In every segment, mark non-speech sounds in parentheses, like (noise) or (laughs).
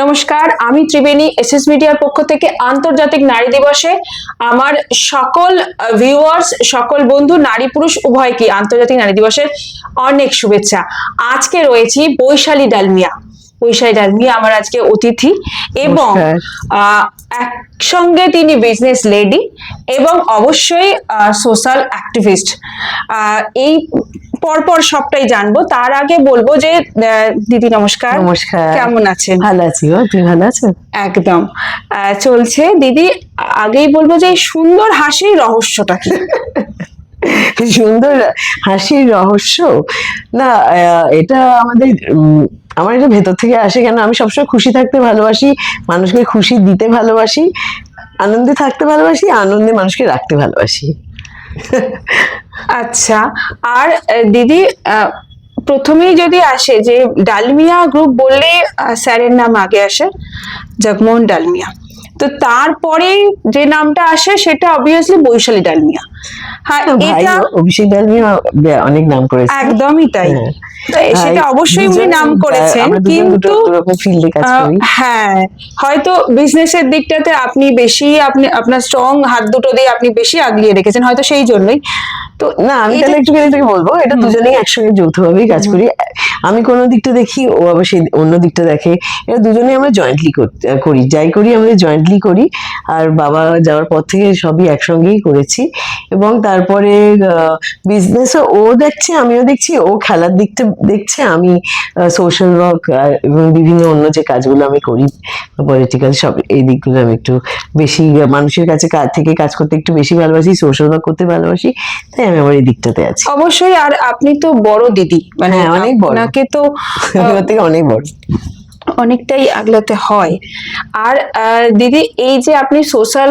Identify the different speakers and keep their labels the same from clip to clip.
Speaker 1: নমস্কার আমি ত্রিবেণী এসএস মিডিয়ার পক্ষ থেকে আন্তর্জাতিক নারী দিবসে। আমার সকল ভিউয়ার্স সকল বন্ধু নারী পুরুষ উভয়কে আন্তর্জাতিক নারী দিবসের অনেক শুভেচ্ছা। আজকে রয়েছি বৈশালী ডালমিয়া। বৈশালী ডালমিয়া আমার আজকে অতিথি এবং আহ, একসঙ্গে তিনি বিজনেস লেডি এবং অবশ্যই সোশ্যাল অ্যাক্টিভিস্ট এই পরপর সবটাই জানব। তার আগে বলব যে দিদি নমস্কার।
Speaker 2: নমস্কার।
Speaker 1: কেমন আছেন?
Speaker 2: ভালো আছি গো। তুমি ভালো আছো?
Speaker 1: একদম। চলছে। দিদি আগেই বলব যে সুন্দর হাসির রহস্যটা কি?
Speaker 2: সুন্দর হাসির রহস্য? না এটা আমাদের উম, আমার এটা ভেতর থেকে আসে কেন? আমি সবসময় খুশি থাকতে ভালোবাসি মানুষকে খুশি দিতে ভালোবাসি আনন্দে থাকতে ভালোবাসি আনন্দে মানুষকে রাখতে ভালোবাসি।
Speaker 1: আচ্ছা আর দিদি প্রথমেই যদি আসে যে ডালমিয়া গ্রুপ বললে স্যারের নাম আগে আসে, জগমোহন ডালমিয়া। তো তারপরে যে নামটা আসে, সেটা অবভিয়াসলি বৈশালী ডালমিয়া। হ্যাঁ
Speaker 2: ভাই
Speaker 1: এটা
Speaker 2: অভিষেক অনেক নাম করেছে।
Speaker 1: একদমই তাই।
Speaker 2: হ্যাঁ।
Speaker 1: সেটা অবশ্যই উনি নাম করেছেন
Speaker 2: দুজন
Speaker 1: কিন্তু হ্যাঁ হয়তো বিজনেসের দিকটাতে আপনি বেশি আপনি আপনার স্ট্রং হাত দুটো দিয়ে আপনি বেশি আগলিয়ে রেখেছেন হয়তো সেই জন্যই। তো
Speaker 2: না আমি তাহলে একটু থেকে বলব এটা দুজনেই একসঙ্গে যৌথভাবেই কাজ করি। আমি কোনো দিকটা দেখি ও আবার সেই অন্য দিকটা দেখে। এটা দুজনেই আমরা জয়েন্টলি করি যাই করি আমরা জয়েন্টলি করি। আর বাবা যাওয়ার পর থেকে সবই একসঙ্গেই করেছি। এবং তারপরে বিজনেসও ও দেখছে আমিও দেখছি ও খেলার দিকটা দেখছে আমি সোশ্যাল ওয়ার্ক এবং বিভিন্ন অন্য যে কাজগুলো আমি করি পলিটিক্যাল সব এই দিকগুলো আমি একটু বেশি মানুষের কাছে কাজ থেকে কাজ করতে একটু বেশি ভালোবাসি সোশ্যাল ওয়ার্ক করতে ভালোবাসি তাই আমি আমার এই দিকটাতে আছি
Speaker 1: অবশ্যই আর আপনি তো বড় দিদি মানে
Speaker 2: হ্যাঁ, অনেক বড়।
Speaker 1: আপনাকে তো (laughs)
Speaker 2: থেকে অনেক বড়
Speaker 1: অনেকটাই আগলাতে হয়। আর দিদি এই যে আপনি সোশ্যাল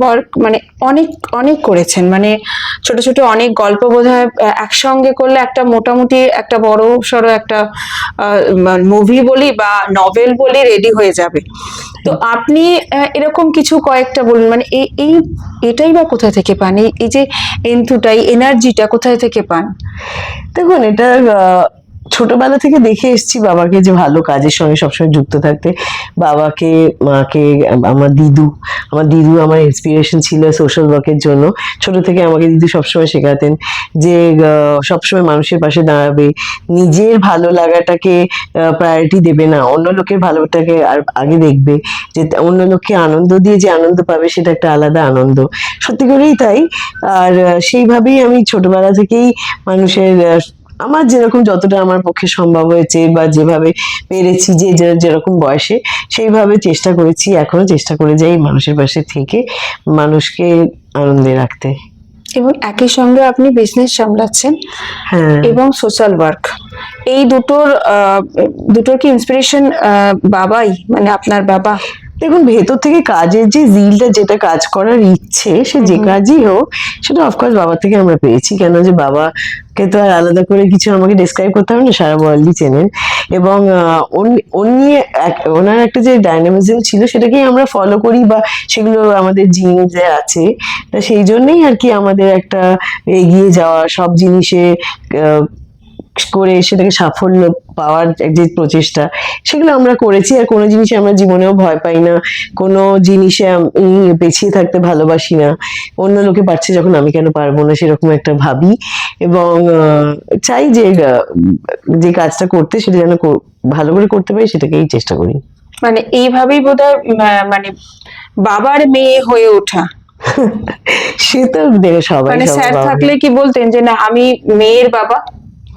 Speaker 1: ওয়ার্ক মানে অনেক অনেক করেছেন মানে ছোট ছোট অনেক গল্প বোধহয় আহ, একসঙ্গে করলে একটা মোটামুটি একটা বড় সড়ো একটা মুভি বলি বা নভেল বলি রেডি হয়ে যাবে। তো আপনি এরকম কিছু কয়েকটা বলুন মানে এই এটাই বা কোথা থেকে পান? এই যে এন্থুটাই এনার্জিটা কোথায় থেকে পান?
Speaker 2: দেখুন এটা ছোটবেলা থেকে দেখে এসেছি বাবাকে যে ভালো কাজের সঙ্গে সবসময় যুক্ত থাকতে। বাবাকে, মাকে, আমার দিদু আমার দিদু আমার ইন্সপিরেশন ছিল সোশ্যাল ওয়ার্কের জন্য। ছোট থেকে আমাকে দিদু সবসময় শেখাতেন যে সবসময় মানুষের পাশে দাঁড়াবে। নিজের ভালো লাগাটাকে প্রায়োরিটি দেবে না। অন্য লোকের ভালোটাকে আর আগে দেখবে। যে অন্য লোককে আনন্দ দিয়ে যে আনন্দ পাবে, সেটা একটা আলাদা আনন্দ। সত্যি করেই তাই। আর সেইভাবেই আমি ছোটবেলা থেকেই মানুষের আমার যেরকম যতটা আমার পক্ষে সম্ভব হয়েছে বা যেভাবে পেরেছি যে যেরকম বয়সে সেইভাবে চেষ্টা করেছি এখনও চেষ্টা করে যাই মানুষের পাশে থেকে মানুষকে আনন্দে রাখতে।
Speaker 1: এবং একই সঙ্গে আপনি বিজনেস সামলাচ্ছেন
Speaker 2: হ্যাঁ।
Speaker 1: এবং সোশ্যাল ওয়ার্ক এই দুটোর আহ, দুটোর কি ইন্সপিরেশন বাবাই মানে আপনার বাবা?
Speaker 2: দেখুন ভেতর থেকে কাজের যে জিলটা যেটা কাজ করার ইচ্ছে সে যে কাজই হোক সেটা অফকোর্স বাবা থেকে আমরা পেয়েছি। কেন যে বাবাকে তো আর আলাদা করে কিছু আমাকে ডিসক্রাইব করতে হবে না সারা ওয়ার্ল্ডই চেনেন। এবং উনি- ওনার একটা যে ডাইনামিজম ছিল সেটাকেই আমরা ফলো করি বা সেগুলো আমাদের জিনিসে আছে। তা সেই জন্যই আর কি আমাদের একটা এগিয়ে যাওয়া সব জিনিসে করে সেটাকে সাফল্য পাওয়ার যে প্রচেষ্টা সেগুলো আমরা করেছি। আর কোনো জিনিসে আমরা জীবনেও ভয় পাই না। কোনো জিনিসে আমি পেছিয়ে থাকতে ভালোবাসি না। অন্য লোকে পারছে যখন আমি কেন পারব না সেরকম একটা ভাবি। এবং চাই যে যে কাজটা করতে সেটা যেন ভালো করে করতে পারি সেটাকেই চেষ্টা করি।
Speaker 1: মানে এইভাবেই আহ, মানে বাবার মেয়ে হয়ে ওঠা। (laughs)
Speaker 2: সে তো দেখে সবাই
Speaker 1: মানে স্যার থাকলে কি বলতেন যে না আমি মেয়ের বাবা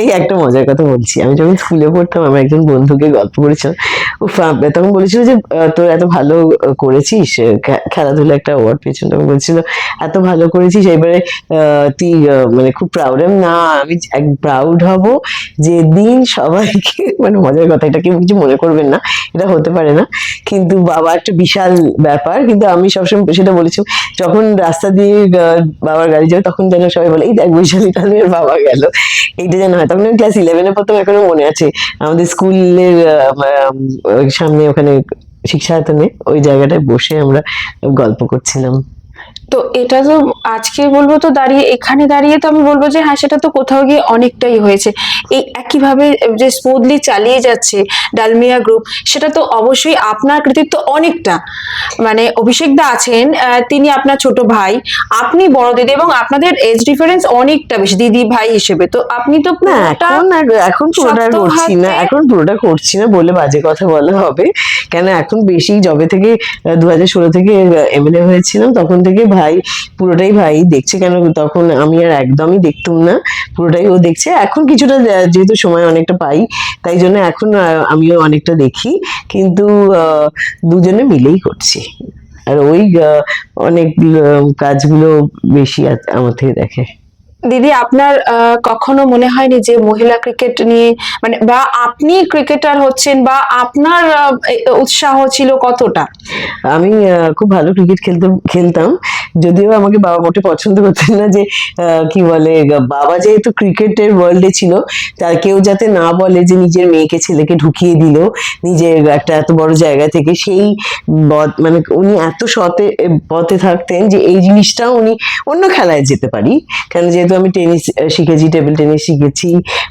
Speaker 2: এই একটা মজার কথা বলছি। আমি যখন স্কুলে পড়তাম, আমার একজন বন্ধুকে গল্প করেছিলাম। তখন বলেছিল যে তোর এত ভালো করেছিস খেলাধুলা একটা অ্যাওয়ার্ড পেয়েছিল তখন বলছিল, এত ভালো করেছিস, এবারে তুই মানে খুব প্রাউড না, আমি প্রাউড হব যেদিন সবাইকে (laughs) মানে মজার কথা, এটা কেউ কিছু মনে করবেন না, এটা হতে পারে না। কিন্তু বাবা একটা বিশাল ব্যাপার, কিন্তু আমি সবসময় সেটা বলেছি, যখন রাস্তা দিয়ে বাবার গাড়ি যাবে তখন যেন সবাই বলে, এই দেখ, বৈশালী কালের বাবা গেল। এইটা যেন হয়। তখন ক্লাস ইলেভেনে প্রথম এখনও মনে আছে। আমাদের স্কুলের সামনে ওখানে শিক্ষায়তনে ওই জায়গাটায় বসে আমরা গল্প করছিলাম।
Speaker 1: তো এটা তো আজকে বলব তো দাঁড়িয়ে এখানে দাঁড়িয়ে তো আমি বলব যে হ্যাঁ সেটা তো কোথাও গিয়ে অনেকটাই হয়েছে। এই একইভাবে যে স্মুথলি চালিয়ে যাচ্ছে ডালমিয়া গ্রুপ সেটা তো অবশ্যই আপনার কৃতিত্ব অনেকটা। মানে অভিষেক দা আছেন তিনি আপনার ছোট ভাই আপনি বড় দিদি এবং আপনাদের এজ ডিফারেন্স অনেকটা বেশি দিদি ভাই হিসেবে। তো আপনি তো
Speaker 2: এখন পুরোটা করছি না এখন পুরোটা করছি না বলে বাজে কথা বলা হবে। কেন এখন বেশি জবে থেকে দু হাজার ষোলো থেকে এমএলএ হয়েছিলাম তখন থেকে ভাই, পুরোটাই ভাই দেখছে কেন? তখন আমি আর একদমই দেখতুম না। পুরোটাই ও দেখছে। এখন কিছুটা যেহেতু সময় অনেকটা পাই, তাই জন্য এখন আমিও অনেকটা দেখি। কিন্তু দুজনে মিলেই করছি। আর ওই অনেক কাজগুলো বেশি আমার থেকে দেখে।
Speaker 1: দিদি, আপনার কখনো মনে হয়নি যে মহিলা ক্রিকেট নিয়ে মানে বা আপনি ক্রিকেটার হচ্ছেন বা আপনার উৎসাহ ছিল কতটা?
Speaker 2: আমি খুব ভালো ক্রিকেট খেলতাম খেলতাম। যদিও আমাকে বাবা মোটে পছন্দ করতেন না যে কি বলে বাবা যেহেতু ক্রিকেটের ওয়ার্ল্ডে ছিল, তার কেউ যাতে না বলে যে নিজের মেয়েকে ছেলেকে ঢুকিয়ে দিল, নিজের একটা এত বড় জায়গা থেকে, সেই মানে উনি এত সতে পথে থাকতেন যে এই জিনিসটা উনি অন্য খেলায় যেতে পারি। কেন যেহেতু আমি টেনিস শিখেছি টেবিল টেনিস শিখেছি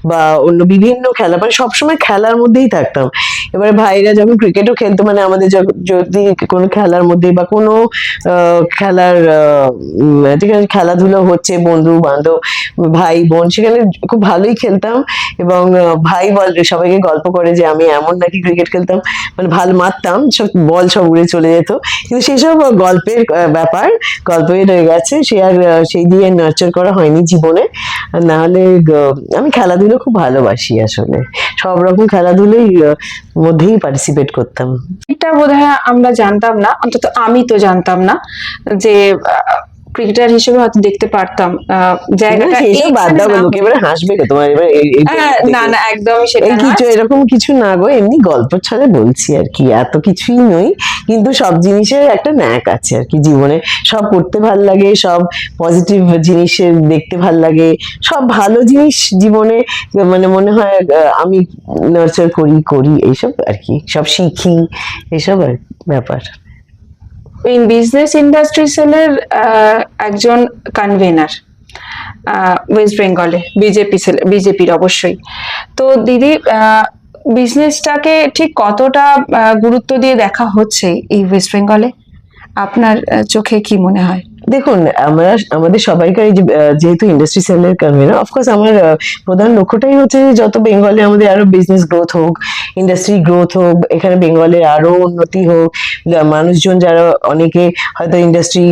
Speaker 2: বা অন্য বিভিন্ন খেলা মানে সবসময় খেলার মধ্যেই থাকতাম। এবারে ভাইরা যখন ক্রিকেটও খেলতো মানে আমাদের যদি কোনো খেলার মধ্যে বা কোনো খেলার যেখানে খেলাধুলো হচ্ছে বন্ধু বান্ধব ভাই, বোন, সেখানে খুব ভালোই খেলতাম এবং ভাই বল, সবাইকে গল্প করে যে আমি এমন নাকি ক্রিকেট খেলতাম মানে ভালো মারতাম, সব বল সব উড়ে চলে যেত। কিন্তু সেসব গল্পের ব্যাপার গল্পই রয়ে গেছে, সে আর সেই দিয়ে নার্চার করা হয়নি। জীবনে নাহলে আমি খেলাধুলো খুব ভালোবাসি আসলে। সব রকম খেলাধুলোই মধ্যেই পার্টিসিপেট করতাম।
Speaker 1: এটা বোধহয় আমরা জানতাম না, অন্তত আমি তো জানতাম না যে ক্রিকেটার হিসেবে হয়তো দেখতে পারতাম। জায়গাটা
Speaker 2: বাদ দাও
Speaker 1: না
Speaker 2: লোকে এবারে হাসবে গো তোমার এবার এই- এই-
Speaker 1: হ্যাঁ, না না একদমই সেটা
Speaker 2: কিছু এরকম কিছু না গো এমনি গল্প ছলে বলছি আর কি এত কিছুই নই কিন্তু সব জিনিসের একটা ন্যাক আছে আর কি জীবনে। সব করতে ভালো লাগে সব পজিটিভ জিনিসের দেখতে ভালো লাগে সব ভালো জিনিস জীবনে মানে মনে হয় আমি নার্চার করি করি এইসব আর কি সব শিখি এইসব আর ব্যাপার।
Speaker 1: ইন বিজনেস ইন্ডাস্ট্রি সেলের একজন কনভেনার ওয়েস্ট বেঙ্গলে বিজেপি সেল বিজেপির অবশ্যই। তো দিদি বিজনেসটাকে ঠিক কতটা গুরুত্ব দিয়ে দেখা হচ্ছে এই ওয়েস্ট বেঙ্গলে আপনার চোখে কি মনে হয়?
Speaker 2: দেখুন আমরা আমাদের সবাইকার যেহেতু ইন্ডাস্ট্রি সেলের কনভেনার অফকোর্স আমার প্রধান লক্ষ্যটাই হচ্ছে যে যত বেঙ্গলে আমাদের আরও বিজনেস গ্রোথ হোক ইন্ডাস্ট্রি গ্রোথ হোক এখানে বেঙ্গলের আরও উন্নতি হোক মানুষজন যারা অনেকে হয়তো ইন্ডাস্ট্রি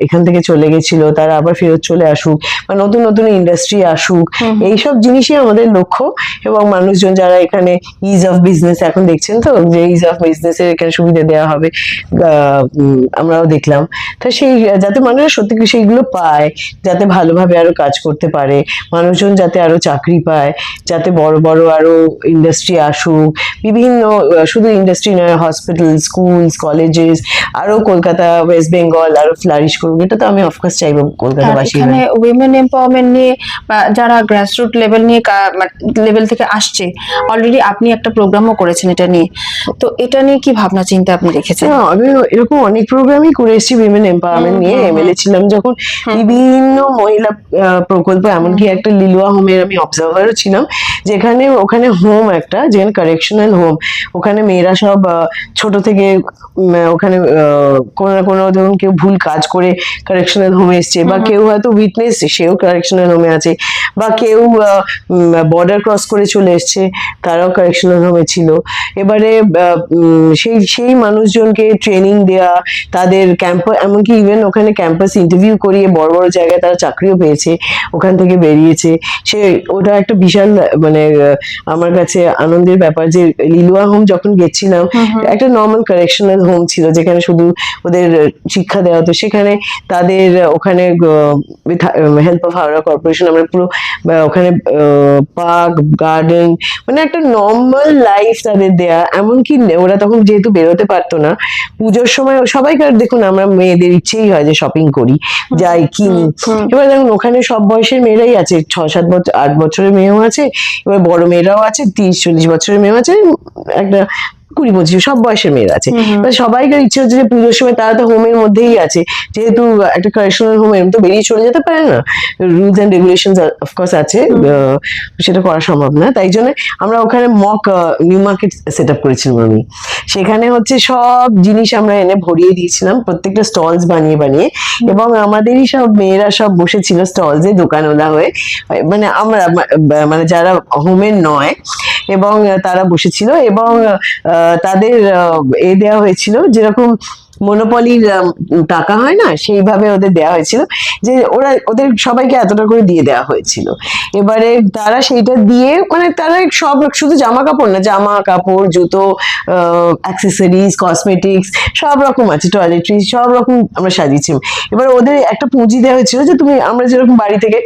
Speaker 2: এখান থেকে চলে গেছিল তারা আবার ফেরত চলে আসুক বা নতুন নতুন ইন্ডাস্ট্রি আসুক এইসব জিনিসই আমাদের লক্ষ্য এবং মানুষজন যারা এখানে ইজ অফ বিজনেস এখন দেখছেন তো যে ইজ অফ বিজনেসের এখানে সুবিধা দেওয়া হবে আহ, আমরাও দেখলাম। তা সেই যাতে মানুষরা সত্যি সেইগুলো পায় যাতে ভালোভাবে আরও কাজ করতে পারে। মানুষজন যাতে আরও চাকরি পায় যাতে বড় বড় আরও ইন্ডাস্ট্রি আসুক। বিভিন্ন শুধু ইন্ডাস্ট্রি নয় হসপিটাল স্কুলস কলেজেস আরও কলকাতা ওয়েস্ট বেঙ্গল আরও ফ্লারিশ করুক। এটা তো আমি অফকোর্স চাইব কলকাতাবাসী
Speaker 1: এখানে উইমেন এম্পাওয়ারমেন্ট নিয়ে যারা গ্রাসরুট লেভেল নিয়ে লেভেল থেকে আসছে অলরেডি আপনি একটা প্রোগ্রামও করেছেন এটা নিয়ে। তো এটা নিয়ে কি ভাবনা চিন্তা আপনি রেখেছেন?
Speaker 2: হ্যাঁ, আমি এরকম অনেক প্রোগ্রামই করে এসেছি উইমেন এম্পাওয়ারমেন্ট নিয়ে। এমএলএ ছিলাম যখন বিভিন্ন মহিলা প্রকল্প এমনকি একটা লিলুয়া হোমের আমি অবজার্ভারও ছিলাম যেখানে ওখানে হোম একটা যেখানে কারেকশনাল হোম ওখানে মেয়েরা সব ছোট থেকে ওখানে কোনো না কোনো ধরুন কেউ ভুল কাজ করে কারেকশনাল হোমে এসছে বা কেউ হয়তো উইটনেস সেও কারেকশনাল হোমে আছে বা কেউ বর্ডার ক্রস করে চলে এসছে তারাও কারেকশনাল হোমে ছিল। এবারে সেই সেই মানুষজনকে ট্রেনিং দেওয়া তাদের ক্যাম্প এমনকি ইভেন ওখানে ক্যাম্পাস ইন্টারভিউ করিয়ে বড় বড় জায়গায় তারা চাকরিও পেয়েছে ওখান থেকে বেরিয়েছে। সে ওটা একটা বিশাল মানে আমার কাছে আনন্দের ব্যাপার যে লিলুয়া হোম যখন গেছিলাম একটা নর্মাল কারেকশনাল হোম ছিল যেখানে শুধু ওদের শিক্ষা দেওয়া হতো। সেখানে তাদের ওখানে হেল্প অফ হাওড়া কর্পোরেশন আমরা পুরো ওখানে পার্ক গার্ডেন মানে একটা নর্মাল লাইফ তাদের দেয়া। এমনকি ওরা তখন যেহেতু বেরোতে পারতো না পুজোর সময় সবাইকার দেখুন আমরা মেয়েদের ইচ্ছেই হয় যে শপিং করি যাই কিনি। এবার দেখুন ওখানে সব বয়সের মেয়েরাই আছে ছ সাত বছর আট বছরের মেয়েও আছে এবার বড় মেয়েরাও আছে তিরিশ চল্লিশ বছরের মেয়েও আছে একটা কুড়ি পঁচিশ সব বয়সের মেয়েরা আছে। এবার সবাইকার ইচ্ছে হচ্ছে যে পুজোর সময় তারা তো হোমের মধ্যেই আছে। যেহেতু একটা কারেকশনাল হোম এরম তো বেরিয়ে চলে যেতে পারে না। রুলস অ্যান্ড রেগুলেশন অফকোর্স আছে। সেটা করা সম্ভব না। তাই জন্য আমরা ওখানে mock new market set up করেছিলাম আমি। সেখানে হচ্ছে সব জিনিস আমরা এনে ভরিয়ে দিয়েছিলাম প্রত্যেকটা স্টলস বানিয়ে বানিয়ে। এবং আমাদেরই সব মেয়েরা সব বসেছিল স্টলসে দোকানওয়ালা হয়ে। মানে আমরা মানে যারা হোমের নয় এবং তারা বসেছিল। এবং তাদের এ দেওয়া হয়েছিল যেরকম মনোপলির টাকা হয় না, সেইভাবে ওদের দেওয়া হয়েছিল যে ওরা, ওদের সবাইকে এতটা করে দিয়ে দেওয়া হয়েছিল। এবারে তারা সেইটা দিয়ে মানে তারা সব, শুধু জামা কাপড় না জামা কাপড় জুতো অ্যাক্সেসরিজ কসমেটিক্স সব রকম আছে টয়লেট্রি সব রকম আমরা সাজিয়েছি। এবার ওদের একটা পুঁজি দেওয়া হয়েছিল যে তুমি, আমরা যেরকম বাড়ি থেকে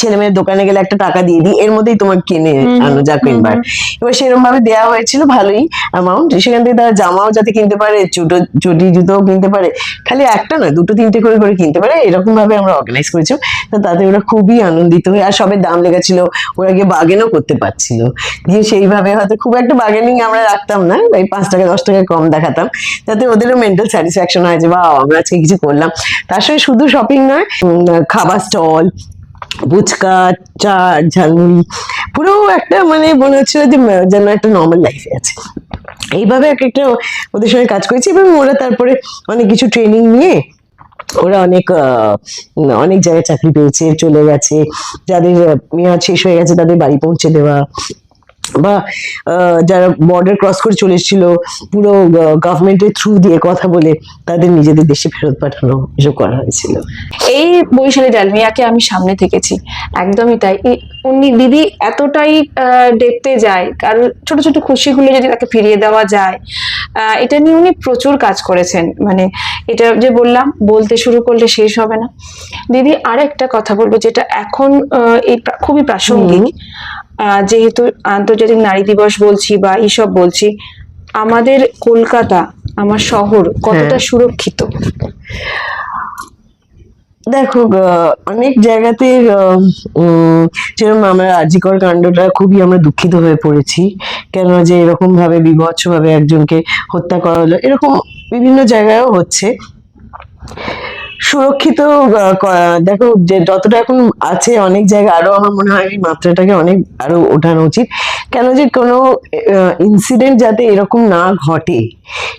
Speaker 2: ছেলে মেয়ের দোকানে গেলে একটা টাকা দিয়ে দিই এর মধ্যেই তোমার কিনে আনো যা কিনবার। এবার সেরকম ভাবে দেওয়া হয়েছিল ভালোই অ্যামাউন্ট সেখান থেকে তারা জামাও যাতে কিনতে পারে চুটো চটি জুতোও কিনতে পারে খালি একটা নয় দুটো তিনটে করে করে কিনতে পারে এরকম ভাবে আমরা অর্গানাইজ করেছিলাম তো তাতে ওরা খুবই আনন্দিত হয়ে আর সবের দাম লেগেছিল ওরা গিয়ে বাগেনও করতে পারছিল। দিয়ে সেইভাবে হয়তো খুব একটা বার্গেনিং আমরা রাখতাম না এই পাঁচ টাকা দশ টাকা কম দেখাতাম। যাতে ওদেরও মেন্টাল স্যাটিসফ্যাকশন হয় যে বা আমরা আজকে কিছু করলাম। তার সঙ্গে শুধু শপিং নয় খাবার স্টল ফুচকা, চা ঝালমুড়ি পুরো একটা মানে মনে হচ্ছিল যে যেন একটা নর্মাল লাইফে আছে। এইভাবে এক একটা ওদের সঙ্গে কাজ করেছি এবং ওরা তারপরে অনেক কিছু ট্রেনিং নিয়ে ওরা অনেক অনেক জায়গায় চাকরি পেয়েছে, চলে গেছে। যাদের মেয়াদ শেষ হয়ে গেছে, তাদের বাড়ি পৌঁছে দেওয়া। বা যারা বর্ডার ক্রস করে চলে এসেছিল পুরো গভর্নমেন্টের থ্রু দিয়ে কথা বলে তাদের নিজেদের দেশে ফেরত পাঠানো এসব করা হয়েছিল।
Speaker 1: এই বৈশালী ডালমিয়াকে আমি সামনে থেকেছি একদমই তাই। উনি দিদি এতটাই দেখতে যায় কারণ ছোট ছোট খুশিগুলো যদি তাকে ফিরিয়ে দেওয়া যায় এটা নিয়ে উনি প্রচুর কাজ করেছেন। মানে এটা যে বললাম বলতে শুরু করলে শেষ হবে না। দিদি আর একটা কথা বলব যেটা এখন এই খুবই প্রাসঙ্গিক। যেহেতু আন্তর্জাতিক নারী দিবস বলছি বা এইসব বলছি আমাদের কলকাতা আমার শহর কতটা
Speaker 2: হ্যাঁ।
Speaker 1: সুরক্ষিত?
Speaker 2: দেখো অনেক জায়গাতে যেরকম আমরা আজিকর কাণ্ডটা খুবই আমরা দুঃখিত হয়ে পড়েছি। কেন যে এরকম ভাবে বিভৎস ভাবে একজনকে হত্যা করা হলো এরকম বিভিন্ন জায়গায়ও হচ্ছে। সুরক্ষিত দেখো যে যতটা এখন আছে অনেক জায়গায়, আরও আমার মনে হয় এই মাত্রাটাকে অনেক আরও ওঠানো উচিত। কেন যে কোনো ইনসিডেন্ট যাতে এরকম না ঘটে।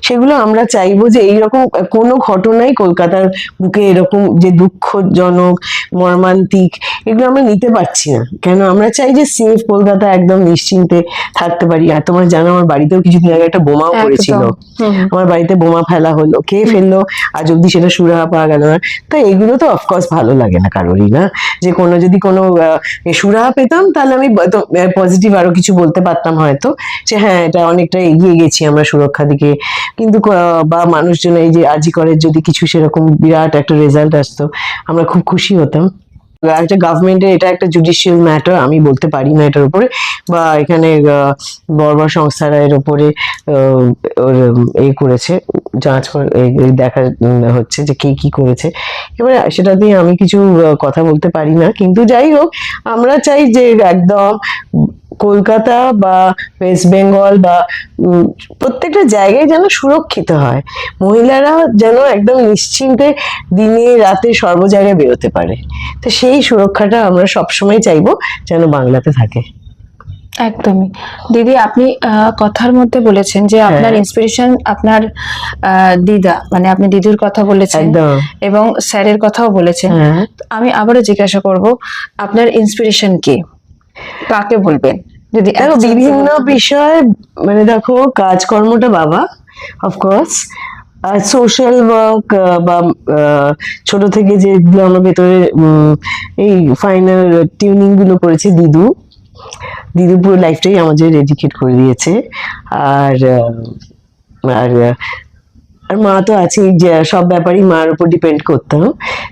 Speaker 2: সেগুলো আমরা চাইব যে এইরকম কোনো ঘটনাই কলকাতার বুকে এরকম যে দুঃখজনক মর্মান্তিক এগুলো আমরা নিতে পারছি না। কেন? আমরা চাই যে সেফ কলকাতা একদম নিশ্চিন্তে থাকতে পারি। আর তোমার জানো আমার বাড়িতেও কিছুদিন আগে একটা বোমাও। পড়েছিল। আমার বাড়িতে বোমা ফেলা হলো কে ফেলল আজ অব্দি সেটা সুরাহা পাওয়া গেল না। তো এগুলো তো অফকোর্স ভালো লাগে না কারোরই না। যে কোনো যদি কোনো সুরাহা পেতাম তাহলে আমি পজিটিভ আরও কিছু বলতে পারতাম হয়তো। যে হ্যাঁ এটা অনেকটা এগিয়ে গেছি আমরা সুরক্ষা দিকে। কিন্তু বা মানুষজন এই যে আজি করে, যদি কিছু সেরকম বিরাট একটা রেজাল্ট আসতো, আমরা খুব খুশি হতাম। একটা গভর্নমেন্টের এটা একটা জুডিশিয়াল ম্যাটার আমি বলতে পারি না এটার উপরে, বা এখানে বড় সংস্থারা এর উপরে ওর করেছে, যাঁচ দেখা হচ্ছে যে কে কি করেছে। এবারে সেটা দিয়ে আমি কিছু কথা বলতে পারি না, কিন্তু যাই হোক, আমরা চাই যে একদম কলকাতা বা ওয়েস্ট বেঙ্গল বা প্রত্যেকটা জায়গায় যেন সুরক্ষিত হয়। মহিলারা যেন একদম নিশ্চিন্তে দিনে রাতে সর্ব জায়গায় বেরোতে পারে। তো সেই সুরক্ষাটা আমরা সবসময় চাইব যেন বাংলাতে থাকে।
Speaker 1: একদমই। দিদি আপনি কথার মধ্যে বলেছেন যে আপনার
Speaker 2: হ্যাঁ।
Speaker 1: ইন্সপিরেশন আপনার দিদা মানে আপনি দিদুর কথা বলেছেন এবং স্যারের কথাও বলেছেন।
Speaker 2: হ্যাঁ।
Speaker 1: আমি আবারও জিজ্ঞাসা করব আপনার ইন্সপিরেশন কে? কাকে বলবেন? যদি
Speaker 2: দেখো বিভিন্ন
Speaker 1: বলতে-
Speaker 2: বিষয় মানে দেখো কাজকর্মটা বাবা অফকোর্স আর সোশ্যাল ওয়ার্ক বা ছোট থেকে যেগুলো আমার ভেতরে এই ফাইনাল টিউনিংগুলো করেছে দিদু। দিদু পুরো লাইফটাই আমাদের ডেডিকেট করে দিয়েছে। আর আর আর মা তো আছেই, যে সব ব্যাপারেই মার উপর ডিপেন্ড করতাম।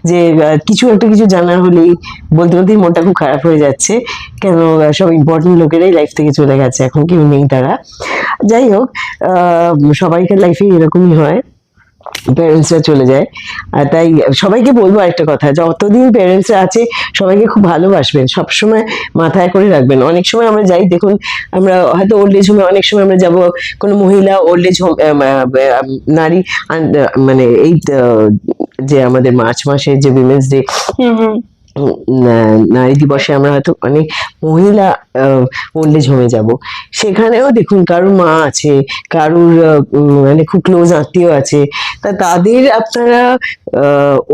Speaker 2: যে কিছু একটা কিছু জানার হলেই বলতে বলতেই মনটা খুব খারাপ হয়ে যাচ্ছে। কেন সব ইম্পর্টেন্ট লোকেরাই লাইফ থেকে চলে গেছে, এখন কেউ নেই তারা। যাই হোক সবাইকার লাইফে এরকমই হয়। প্যারেন্টসরা চলে যায়। আর তাই সবাইকে বলব একটা কথা, যতদিন প্যারেন্টসরা আছে, সবাইকে খুব ভালোবাসবেন, সবসময় মাথায় করে রাখবেন। অনেক সময় আমরা যাই, দেখুন, আমরা হয়তো ওল্ড এজ হোমে অনেক সময় আমরা যাব, কোনো মহিলা ওল্ড এজ হোম নারী মানে এই যে আমাদের মার্চ মাসে যে উইমেন্স ডে নারী দিবসে আমরা হয়তো অনেক মহিলা ওল্ড এজ হোমে যাব। সেখানেও দেখুন কারোর মা আছে, কারোর মানে খুব ক্লোজ আত্মীয় আছে। তা তাদের আপনারা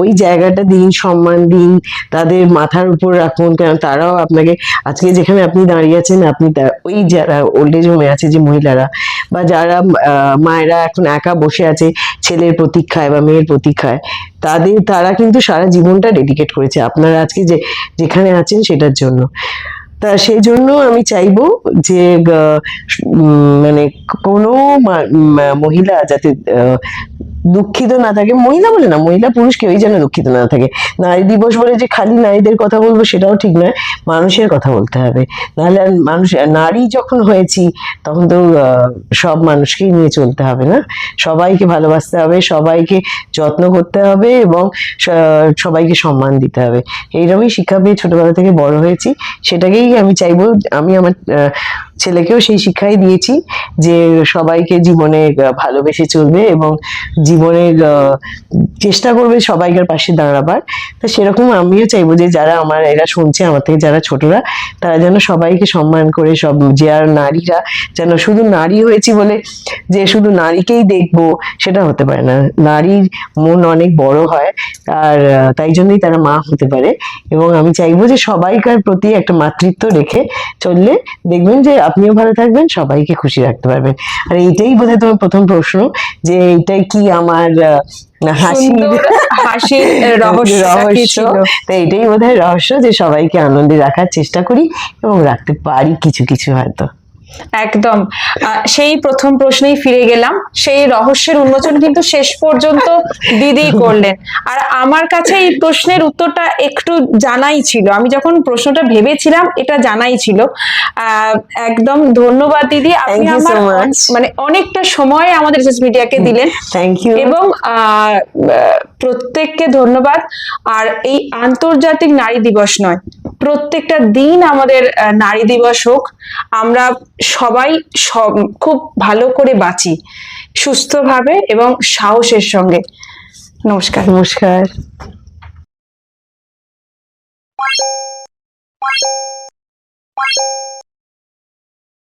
Speaker 2: ওই জায়গাটা দিন, সম্মান দিন, তাদের মাথার উপর রাখুন, কারণ তারাও আপনাকে, আজকে যেখানে আপনি দাঁড়িয়ে আছেন, আপনি ওই যারা ওল্ড এজ হোমে আছে যে মহিলারা, বা যারা মায়েরা এখন একা বসে আছে, ছেলের প্রতীক্ষায় বা মেয়ের প্রতীক্ষায় তাদের তারা কিন্তু সারা জীবনটা ডেডিকেট করেছে আপনারা আজকে যে যেখানে আছেন সেটার জন্য। তা সেই জন্য আমি চাইব যে মানে কোনো মহিলা যাতে দুঃখিত না থাকে। মহিলা বলে না, মহিলা পুরুষ কেউই যেন দুঃখিত না থাকে। নারী দিবস বলে যে খালি নারীদের কথা বলব সেটাও ঠিক নয়, মানুষের কথা বলতে হবে। নাহলে মানুষ, নারী যখন হয়েছি, তখন তো সব মানুষকেই নিয়ে চলতে হবে না। সবাইকে ভালোবাসতে হবে, সবাইকে যত্ন করতে হবে এবং সবাইকে সম্মান দিতে হবে। এইরকমই শিক্ষা পেয়ে ছোটবেলা থেকে বড় হয়েছি, সেটাকেই আমি চাইব আমি আমার ছেলেকেও সেই শিক্ষাই দিয়েছি যে সবাইকে জীবনে ভালোবেসে চলবে এবং জীবনের চেষ্টা করবে সবাইকার পাশে দাঁড়াবার। তো সেরকম আমিও চাইব যে যারা আমার, এরা শুনছে আমার থেকে, যারা ছোটরা, তারা যেন সবাইকে সম্মান করে সব, যে আর নারীরা যেন শুধু নারী হয়েছি বলে যে শুধু নারীকেই দেখব, সেটা হতে পারে না। নারীর মন অনেক বড় হয়, আর তাই জন্যই তারা মা হতে পারে। এবং আমি চাইব যে সবাইকার প্রতি একটা মাতৃত্ব রেখে চললে দেখবেন যে আপনিও ভালো থাকবেন সবাইকে খুশি রাখতে পারবেন। আর এইটাই বোধহয় তোমার প্রথম প্রশ্ন যে এইটাই কি আমার
Speaker 1: হাসির রহস্যটা (laughs)
Speaker 2: রহস্য তো এটাই বোধহয় রহস্য যে সবাইকে আনন্দে রাখার চেষ্টা করি এবং রাখতে পারি কিছু কিছু হয়তো।
Speaker 1: একদম। সেই প্রথম প্রশ্নেই ফিরে গেলাম। সেই রহস্যের উন্মোচন কিন্তু শেষ পর্যন্ত দিদি করলেন। আর আমার কাছে এই প্রশ্নের উত্তরটা একটু জানাই ছিল। আমি যখন প্রশ্নটা ভেবেছিলাম এটা জানাই ছিল। আহ, একদম ধন্যবাদ দিদি। আপনি আমার মানে অনেকটা সময় আমাদের মিডিয়াকে দিলেন।
Speaker 2: থ্যাংক ইউ
Speaker 1: এবং প্রত্যেককে ধন্যবাদ। আর এই আন্তর্জাতিক নারী দিবস নয়, প্রত্যেকটা দিন আমাদের নারী দিবস হোক, আমরা সবাই সব, খুব ভালো করে বাঁচি, সুস্থভাবে এবং সাহসের সঙ্গে। নমস্কার।
Speaker 2: নমস্কার।